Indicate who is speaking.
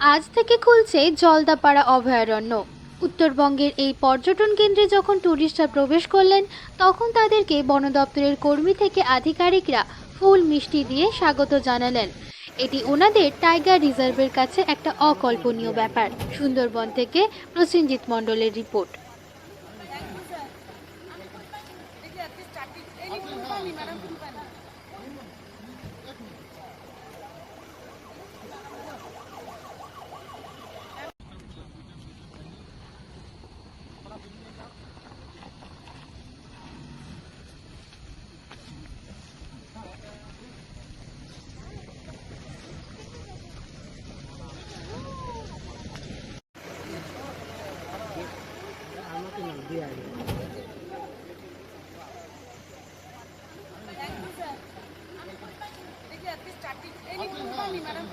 Speaker 1: আজ থেকে খুলছে জলদাপাড়া অভয়ারণ্য। উত্তরবঙ্গের এই পর্যটন কেন্দ্রে যখন ট্যুরিস্টরা প্রবেশ করলেন, তখন তাদেরকে বন দপ্তরের কর্মী থেকে আধিকারিকরা ফুল মিষ্টি দিয়ে স্বাগত জানালেন। এটি ওনাদের টাইগার রিজার্ভের কাছে একটা অকল্পনীয় ব্যাপার। সুন্দরবন থেকে প্রসেনজিৎ মণ্ডলের রিপোর্ট।
Speaker 2: ম্যাডাম